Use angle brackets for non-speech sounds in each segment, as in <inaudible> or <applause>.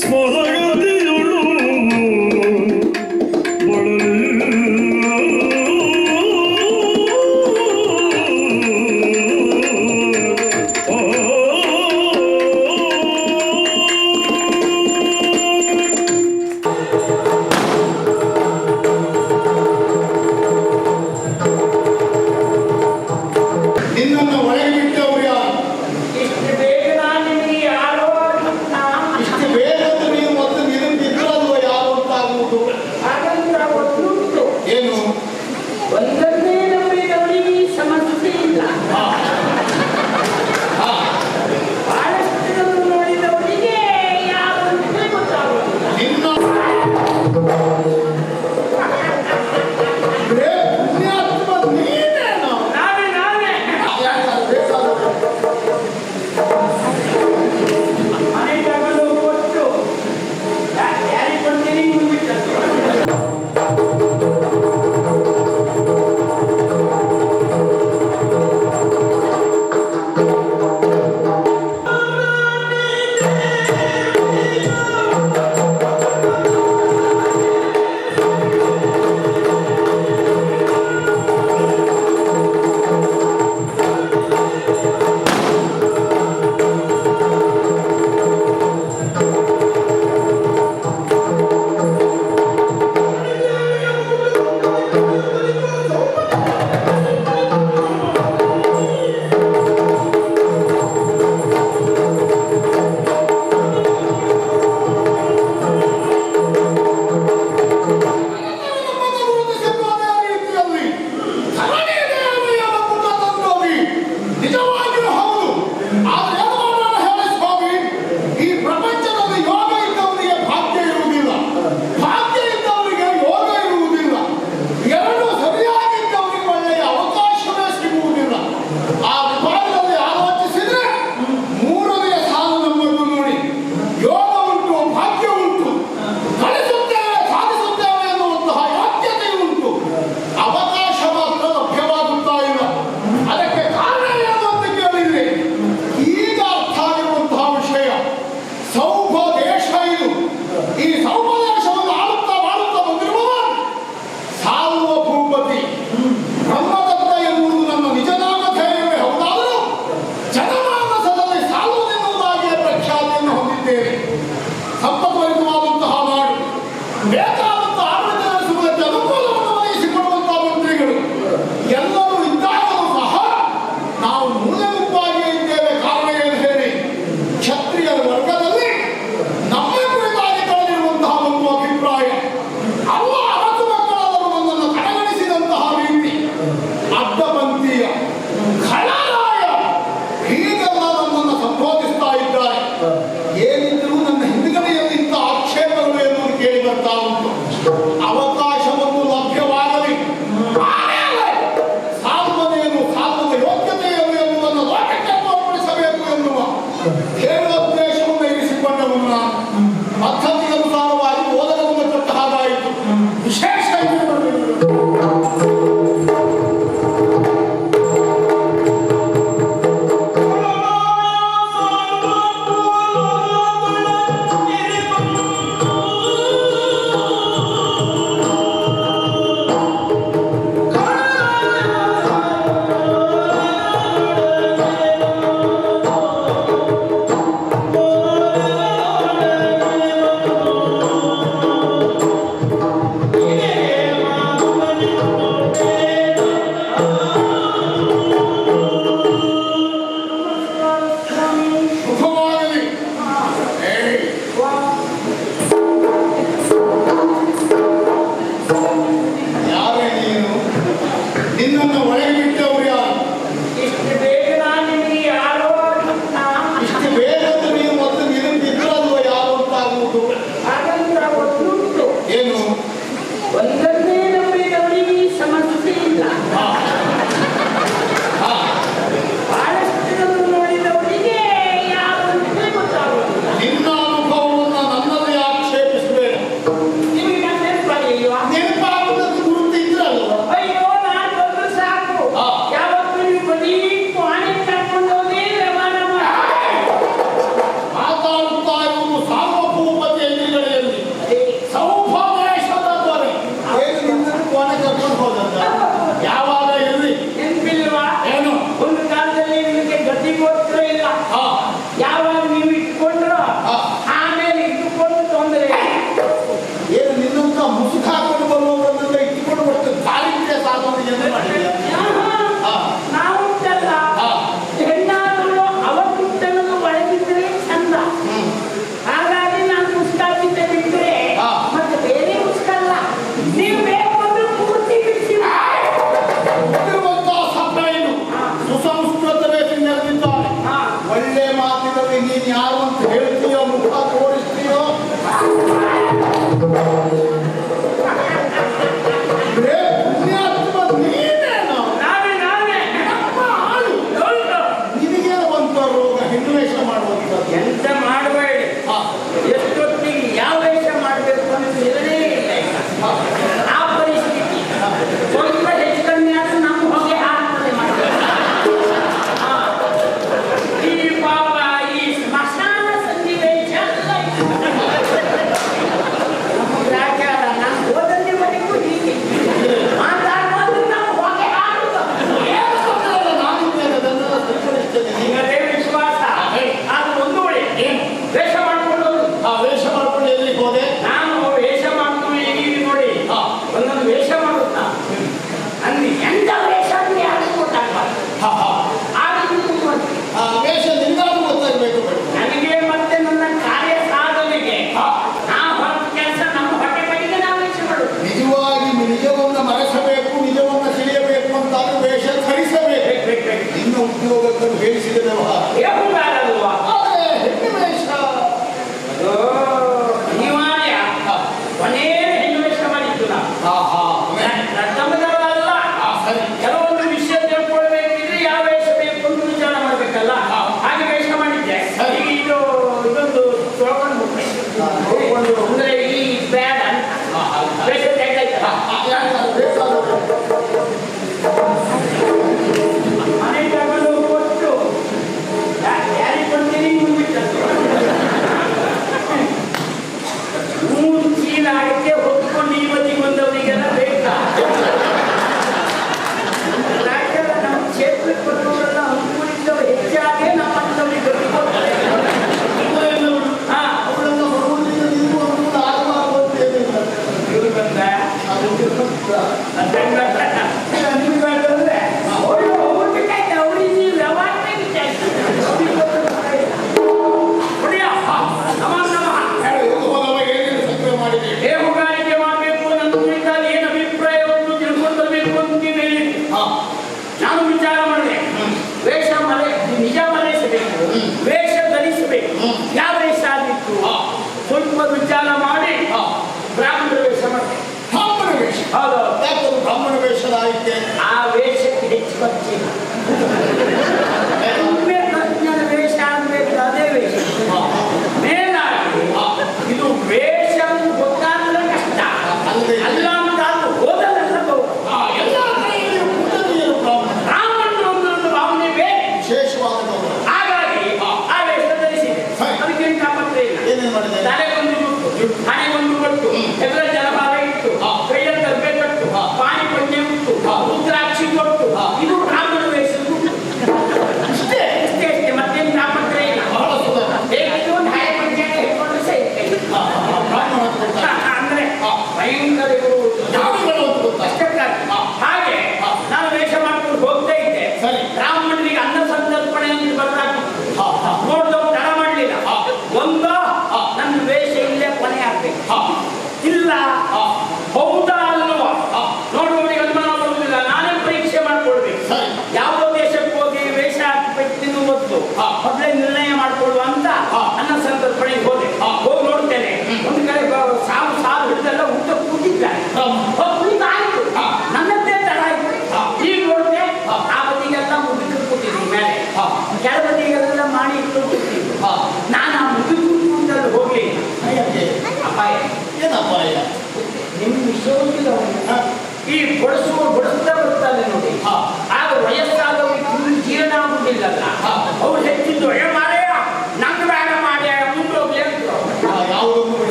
small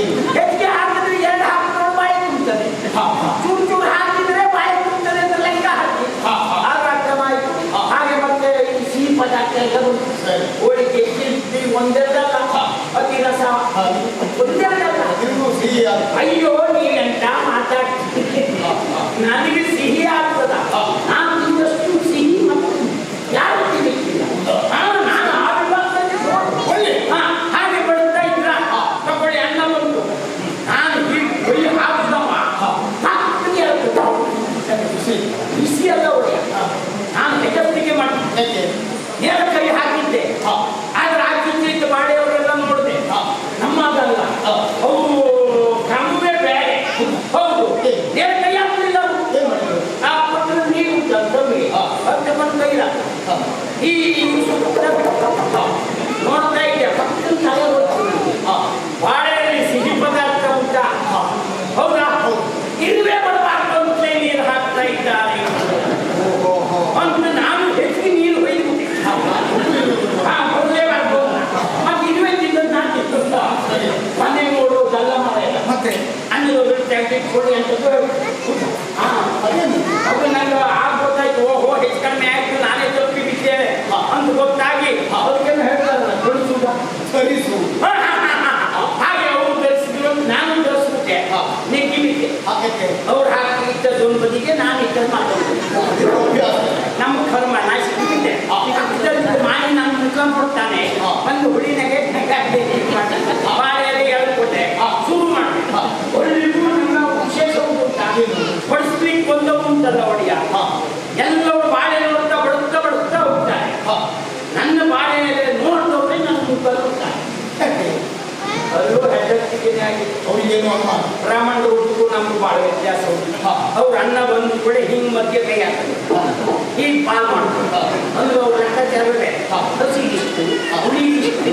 याच्या आतमध्ये या आपण बाहेर तुमचं हा हा। चूर हा तिकडे बाहेर तुमचं तर लंका हाती हा। हा रात्र माहिती हागे म्हणजे सी पदार्थ करून ओळखे ती मंदिर झाला अति रसा। मंदिर झाला अय्यो ಈ ಸುತ್ತ ನೋಡ್ತಾ ಇದ್ದೆ ಪಕ್ಕದ ತಲೆ ಸಿಹಿ ಪದಾರ್ಥ ನೀರು ಹಾಕ್ತಾ ಇದ್ದಾರೆ ಅಂತ ನಾನು ಹೆಚ್ಚಿಗೆ ನೀರು ಇರುವೆ ತಿಂದದ್ದು ಮನೆ ನೋಡುವುದಲ್ಲ ಮಾಡ ಮತ್ತೆ? ಅಂದ್ರೆ ಟ್ಯಾಬ್ಲೆಟ್ ಕೊಡಿ ಅಂತ ಹಾಂ ಅದೇ ಓಹೋ, ಹೆಚ್ಚು ಆಯಿತು. ನಾನೇ ತಪ್ಪಿ ಇದ್ದೇವೆ ಅಂತ ಗೊತ್ತಾಗಿ ಅವ್ರಿಗೆಲ್ಲ ಹೇಳ್ತಾರಲ್ಲ <laughs> ಹಾಗೆ ಅವರು ಧರಿಸಿದ್ರು ನಾನು ಧರಿಸ್ಬಿಟ್ಟೆ ನೀ ಕಿವಿಗೆ. ಅವ್ರು ಹಾಕಿದ್ದ ದುಂಪತಿಗೆ ನಾನು ಈ ಕರ್ಮ ನಮ್ಮ ಕರ್ಮ ನಾ ಸಿಕ್ಕಿದ್ದೆ ಮಾಡಿ ನಾನು ಮುಖ ಕೊಡ್ತಾನೆ. ಒಂದು ಹುಳಿನಾಗೆ ಏನು ಅಂತ ಬ್ರಾಹ್ಮಣರು ನಮ್ಗೆ ಭಾಳ ವ್ಯತ್ಯಾಸ ಅವ್ರ ಅನ್ನ ಬಂದ ಕೂಡ ಹಿಂಗ್ ಮಧ್ಯೆ ಕೈ ಹಾಕ್ತಾರೆ ಹೀಗೆ ಪಾಲ್ ಮಾಡ್ತಾರೆ. ಅಂದ್ರೆ ಅವ್ರ ಅಣ್ಣ ಇದೆ ಹಸಿ ಇಷ್ಟು ಅವಳಿ ಇಷ್ಟು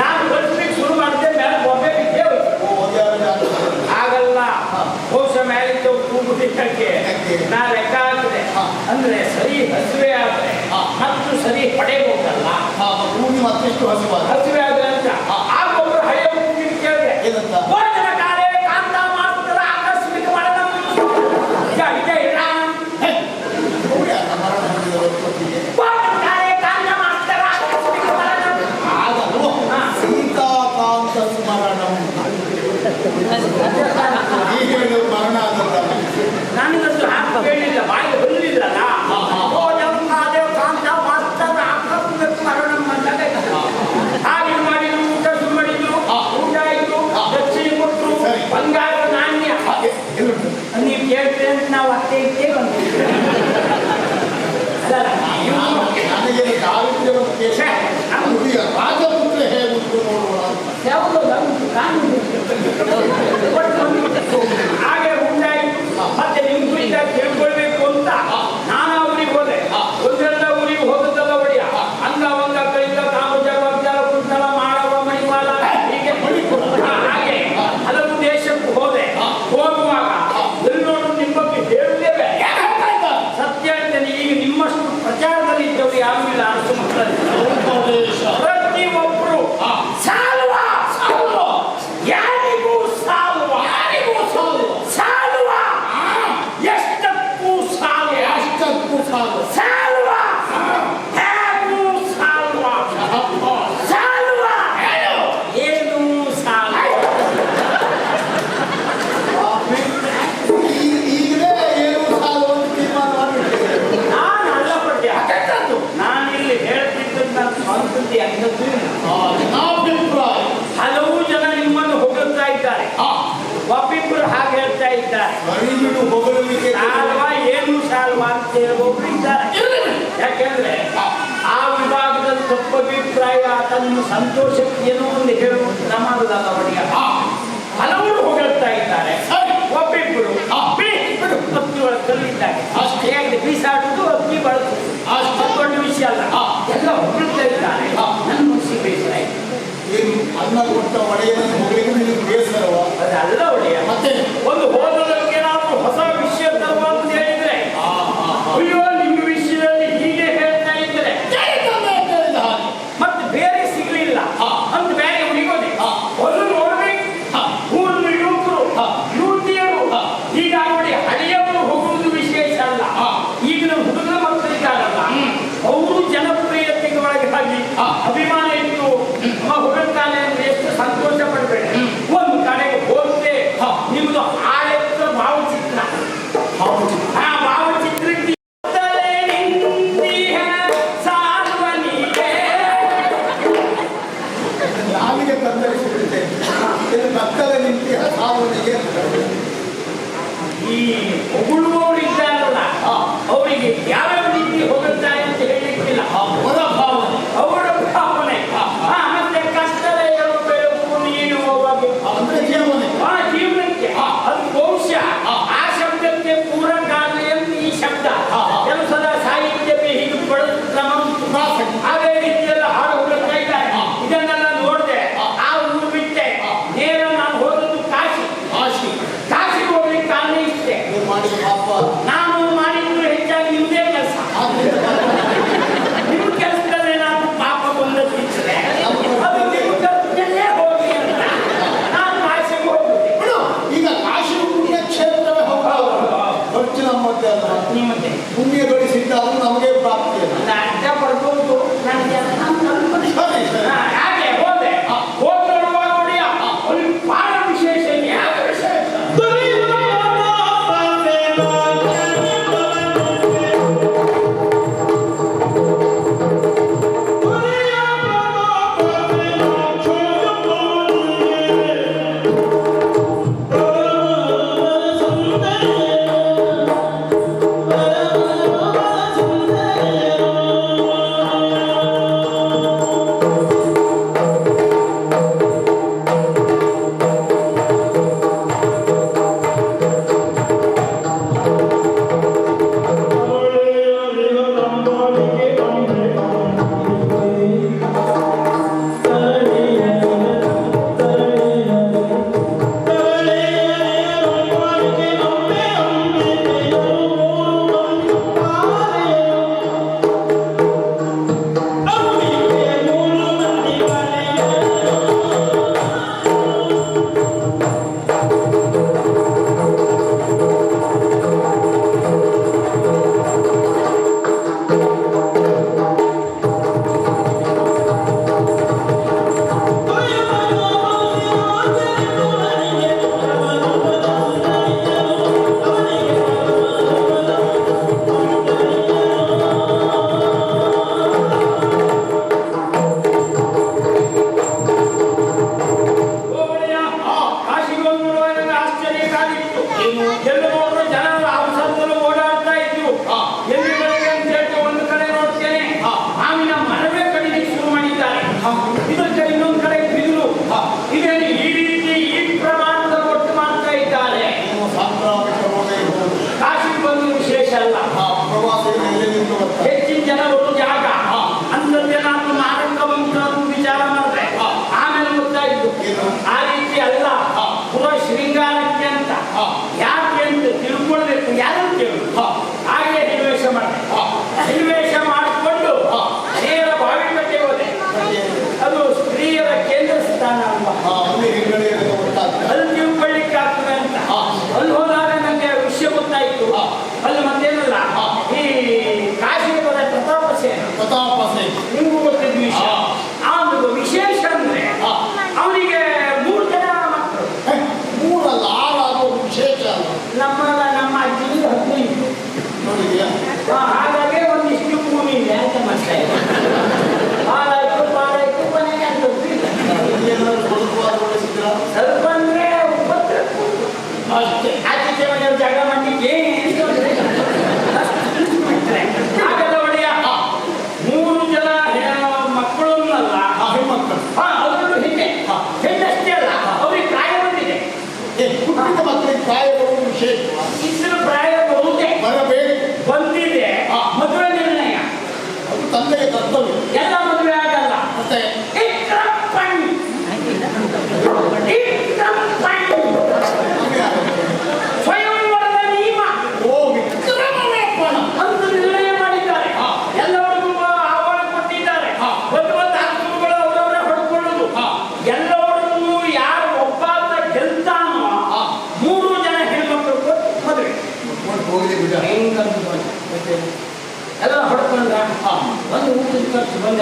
ನಾನು ಕಲ್ಸ್ಲಿಕ್ಕೆ ಶುರು ಮಾಡಿದೆ ಮೇಲೆ ಒಬ್ಬೆ ಬಿದ್ದೇವು ಆಗಲ್ಲ. ಬಹುಶಃ ಮೇಲಿದ್ದವು ತೂಗುದಿದ್ದಕ್ಕೆ ನಾ ಲೆಕ್ಕ ಹಾಕಿದೆ. ಅಂದ್ರೆ ಸರಿ ಹಸಿವೆ ಆದ್ರೆ ಮತ್ತು ಸರಿ ಪಡೆಯಬಹುದಲ್ಲ ಮತ್ತಷ್ಟು ಹಸಿವೆ ಹಸಿವೆ అన్నయ్య కావిద్యం చేశారు. ಅಳಿಬಿಟ್ಟು ಹೊಗಳಲಿಕ್ಕೆ ಸಾಲ್ವಾ ಏನು ಸಾಲ್ವ ಅಂತ ಹೇಳುವವರು ಇದ್ದಾರೆ. ಯಾಕೆಂದ್ರೆ ಆ ವಿಭಾಗದ ವಿಭಾಗದಲ್ಲಿ ತಪ್ಪಭಿಪ್ರಾಯ ತನ್ನ ಸಂತೋಷಕ್ಕೆ ಏನೋ ಒಂದು ಹೇಳುವ ಕ್ರಮದಲ್ಲ ಅವರಿಗೆ ಹಲವರು ಹೊಗಳ್ತಾ ಇದ್ದಾರೆ. ಒಬ್ಬಿಬ್ಬರು ಭಕ್ತಿಗಳ ಕಲ್ಲಿದ್ದಾರೆ ಹೇಗೆ ಬೀಸಾಡುವುದು ಅಕ್ಕಿ ಬಳಸುವುದು. ಅಷ್ಟೊಂದು ವಿಷಯ ಅಲ್ಲ. ಎಲ್ಲ ಹೊಗಳ್ತಾ ಇದ್ದಾರೆ. ನನ್ನ ಮನಸ್ಸಿಗೆ ಬೇಸರ ಏನು ಅನ್ನ ಕೊಟ್ಟ ಒಡೆಯನನ್ನು ಹೊಗಳಿಗೂ ನಿಮಗೆ ಬೇಸರವ? ಅದಲ್ಲ ಒಡೆಯ. ಮತ್ತೆ? ಒಂದು ಹೋದ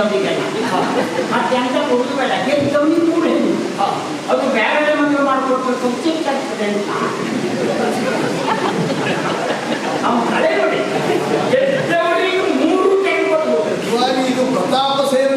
ದೊಡ್ಡವರಿಗೆಲ್ಲ ಮತ್ತೆ ಅಂತ ಕೊಡುವುದಲ್ಲ ಗೆದ್ದವನಿಗೆ ಕೂಡ ಅದು ಬೇರೆ ಮದುವೆ ಮಾಡಿಕೊಡ್ಬೇಕು ಚಿಕ್ಕಾಗ್ತದೆ ಅಂತ ನೋಡಿ ಮೂರು ಇದು ಪ್ರತಾಪ ಸೇವೆ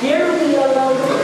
here we are,